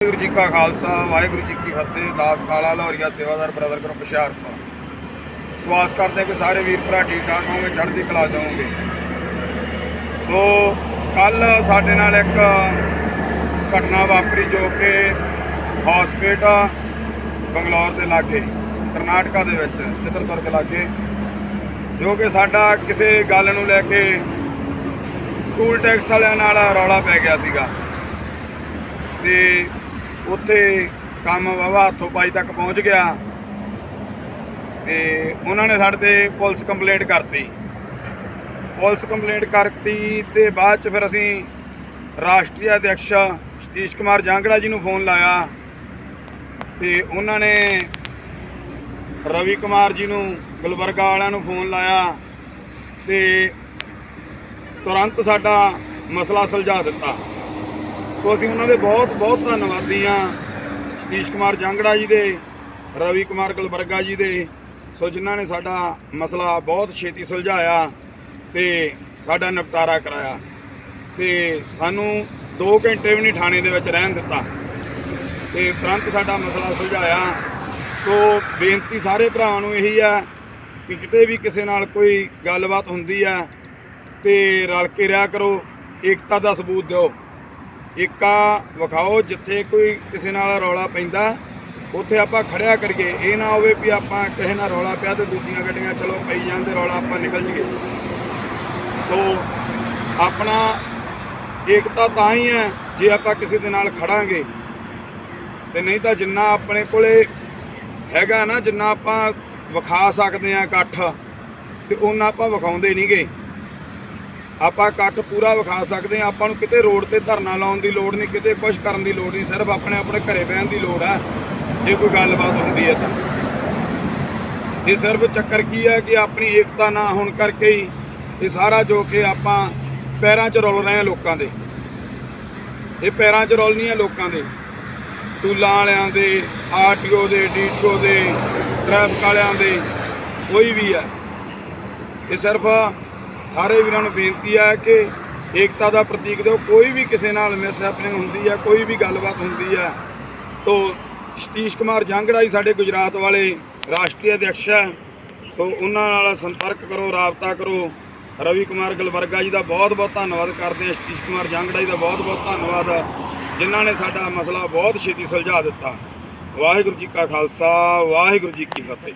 ਵਾਹਿਗੁਰੂ ਜੀ ਕਾ ਖਾਲਸਾ, ਵਾਹਿਗੁਰੂ ਜੀ ਕੀ ਫਤਿਹ, ਦਾਸ ਕਾਲਾ ਲਾਹੌਰੀਆ ਸੇਵਾਦਾਰ ਬ੍ਰਦਰ ਗਰੁੱਪ ਹੁਸ਼ਿਆਰਪੁਰ। ਸਵਾਸ ਕਰਦੇ ਕਿ ਸਾਰੇ ਵੀਰ ਭਰਾ ਠੀਕ ਠਾਕ ਹੋਣਗੇ ਚੜ੍ਹਦੀ ਕਲਾ ਜਾਓਗੇ ਸੋ ਕੱਲ ਸਾਡੇ ਨਾਲ ਇੱਕ ਘਟਨਾ ਵਾਪਰੀ ਜੋ ਕਿ ਹਸਪੀਟਲ ਬੰਗਲੌਰ ਦੇ ਲਾਗੇ, ਕਰਨਾਟਕਾ ਦੇ ਵਿੱਚ ਚਿੱਤਰਦੁਰਗ ਲਾਗੇ, ਜੋ ਕਿ ਸਾਡਾ ਕਿਸੇ ਗੱਲ ਨੂੰ ਲੈ ਕੇ ਟੂਲ ਟੈਕਸ ਵਾਲਿਆਂ ਨਾਲ ਰੌਲਾ ਪੈ ਗਿਆ ਸੀਗਾ। ਤੇ ਉੱਥੇ ਕੰਮ ਵਾਵਾ ਹੱਥੋਂ ਪਾਈ ਤੱਕ ਪਹੁੰਚ ਗਿਆ ਤੇ ਉਹਨਾਂ ਨੇ ਸਾਡੇ ਤੇ ਪੁਲਿਸ ਕੰਪਲੇਂਟ ਕਰਤੀ। ਪੁਲਿਸ ਕੰਪਲੇਂਟ ਕਰਤੀ ਤੇ ਬਾਅਦ ਚ ਫਿਰ ਅਸੀਂ ਰਾਸ਼ਟਰੀ ਅਧਿਕਸ਼ ਸਤੀਸ਼ ਕੁਮਾਰ ਜਾਂਗੜਾ ਜੀ ਨੂੰ ਫੋਨ ਲਾਇਆ ਤੇ ਉਹਨਾਂ ਨੇ ਰਵੀ ਕੁਮਾਰ ਜੀ ਨੂੰ, ਗੁਲਬਰਗਾ ਵਾਲਿਆਂ ਨੂੰ ਫੋਨ ਲਾਇਆ ਤੇ ਤੁਰੰਤ ਸਾਡਾ ਮਸਲਾ ਸੁਲਝਾ ਦਿੱਤਾ। ਸੋ ਅਸੀਂ ਉਹਨਾਂ ਦੇ ਬਹੁਤ ਬਹੁਤ ਧੰਨਵਾਦੀ ਹਾਂ। ਸਤੀਸ਼ ਕੁਮਾਰ ਜਾਂਗੜਾ ਜੀ ਦੇ, ਰਵੀ ਕੁਮਾਰ ਗੁਲਬਰਗਾ ਜੀ ਦੇ। ਸੋ ਜਿਨ੍ਹਾਂ ਨੇ ਸਾਡਾ ਮਸਲਾ ਬਹੁਤ ਛੇਤੀ ਸੁਲਝਾਇਆ ਤੇ ਸਾਡਾ ਨਿਪਟਾਰਾ ਕਰਾਇਆ। ਤੇ ਸਾਨੂੰ 2 ਘੰਟੇ ਵੀ ਨਹੀਂ ਥਾਣੇ ਦੇ ਵਿੱਚ ਰਹਿਣ ਦਿੱਤਾ। ਤੇ ਤੁਰੰਤ ਸਾਡਾ ਮਸਲਾ ਸੁਲਝਾਇਆ। ਸੋ ਬੇਨਤੀ ਸਾਰੇ ਭਰਾਵਾਂ ਨੂੰ ਇਹੀ ਆ ਕਿ ਕਿਤੇ ਵੀ ਕਿਸੇ ਨਾਲ ਕੋਈ ਗੱਲਬਾਤ ਹੁੰਦੀ ਆ ਤੇ ਰਲ ਕੇ ਰਿਹਾ ਕਰੋ, ਏਕਤਾ ਦਾ ਸਬੂਤ ਦਿਓ। ਏਕਾ ਵਿਖਾਓ ਜਿੱਥੇ ਕੋਈ ਕਿਸੇ ਨਾਲ ਰੌਲਾ ਪੈਂਦਾ, ਉੱਥੇ ਆਪਾਂ ਖੜਿਆ ਕਰੀਏ। ਇਹ ਨਾ ਹੋਵੇ ਵੀ ਆਪਾਂ ਕਿਸੇ ਨਾਲ ਰੌਲਾ ਪਿਆ ਤੇ ਦੂਜੀਆਂ ਗੱਡੀਆਂ, ਚਲੋ ਪਈ ਜਾਂਦੇ ਰੌਲਾ ਆਪਾਂ ਨਿਕਲ ਜੀਏ ਸੋ ਆਪਣਾ ਏਕਤਾ ਤਾਂ ਹੀ ਹੈ ਜੇ ਆਪਾਂ ਕਿਸੇ ਦੇ ਨਾਲ ਖੜਾਂਗੇ। ਤੇ ਨਹੀਂ ਤਾਂ ਜਿੰਨਾ ਆਪਣੇ ਕੋਲੇ ਹੈਗਾ ਨਾ, ਜਿੰਨਾ ਆਪਾਂ ਵਿਖਾ ਸਕਦੇ ਆ ਇਕੱਠ, ਤੇ ਉਹਨਾਂ ਆਪਾਂ ਵਿਖਾਉਂਦੇ ਨਹੀਂਗੇ ਆਪਾਂ ਇਕੱਠ ਪੂਰਾ ਵਿਖਾ ਸਕਦੇ ਆ ਆਪਾਂ ਨੂੰ ਕਿਤੇ ਰੋਡ ਤੇ ਧਰਨਾ ਲਾਉਣ ਦੀ ਲੋੜ ਨਹੀਂ, ਕਿਤੇ ਕੁਝ ਕਰਨ ਦੀ ਲੋੜ ਨਹੀਂ, ਸਿਰਫ ਆਪਣੇ ਆਪਣੇ ਘਰੇ ਬਹਿਣ ਦੀ ਲੋੜ ਆ, ਜੇ ਕੋਈ ਗੱਲਬਾਤ ਹੁੰਦੀ ਹੈ ਤਾਂ। ਇਹ ਸਿਰਫ ਚੱਕਰ ਕੀ ਹੈ ਕਿ ਆਪਣੀ ਏਕਤਾ ਨਾ ਹੋਣ ਕਰਕੇ ਹੀ ਇਹ ਸਾਰਾ ਜੋ ਕਿ ਆਪਾਂ ਪੈਰਾਂ 'ਚ ਰੁਲ ਰਹੇ ਹਾਂ ਲੋਕਾਂ ਦੇ। ਇਹ ਪੈਰਾਂ 'ਚ ਰੁਲਣੀ ਹੈ ਲੋਕਾਂ ਦੇ। ਟੂਲਾਂ ਵਾਲਿਆਂ ਦੇ, ਆਰਟੀਓ ਦੇ, ਡੀਟੀਓ ਦੇ, ਟ੍ਰੈਫਿਕ ਵਾਲਿਆਂ ਦੇ, ਕੋਈ ਵੀ ਹੈ ਇਹ ਸਿਰਫ ਸਾਰੇ ਵੀਰਾਂ ਨੂੰ ਬੇਨਤੀ ਹੈ ਕਿ ਏਕਤਾ ਦਾ ਪ੍ਰਤੀਕ ਦਿਓ। ਕੋਈ ਵੀ ਕਿਸੇ ਨਾਲ ਮਿਸ ਹੁੰਦੀ ਹੈ ਕੋਈ ਵੀ ਗੱਲਬਾਤ ਹੁੰਦੀ ਹੈ ਤੋ ਸਤੀਸ਼ ਕੁਮਾਰ ਜਾਂਗੜਾ ਜੀ ਸਾਡੇ ਗੁਜਰਾਤ ਵਾਲੇ ਰਾਸ਼ਟਰੀ ਅਧਿਕਸ਼ ਹੈ ਸੋ ਉਹਨਾਂ ਨਾਲ ਸੰਪਰਕ ਕਰੋ, ਰਾਬਤਾ ਕਰੋ। ਰਵੀ ਕੁਮਾਰ ਗਲਵਰਗਾ ਜੀ ਦਾ ਬਹੁਤ ਬਹੁਤ ਧੰਨਵਾਦ ਕਰਦੇ ਹਾਂ। ਸਤੀਸ਼ ਕੁਮਾਰ ਜਾਂਗੜਾ ਜੀ ਦਾ ਬਹੁਤ ਬਹੁਤ ਧੰਨਵਾਦ ਜਿਨ੍ਹਾਂ ਨੇ ਸਾਡਾ ਮਸਲਾ ਬਹੁਤ ਛੇਤੀ ਸੁਲਝਾ ਦਿੱਤਾ। ਵਾਹਿਗੁਰੂ ਜੀ ਕਾ ਖਾਲਸਾ, ਵਾਹਿਗੁਰੂ ਜੀ ਕੀ ਫਤਿਹ।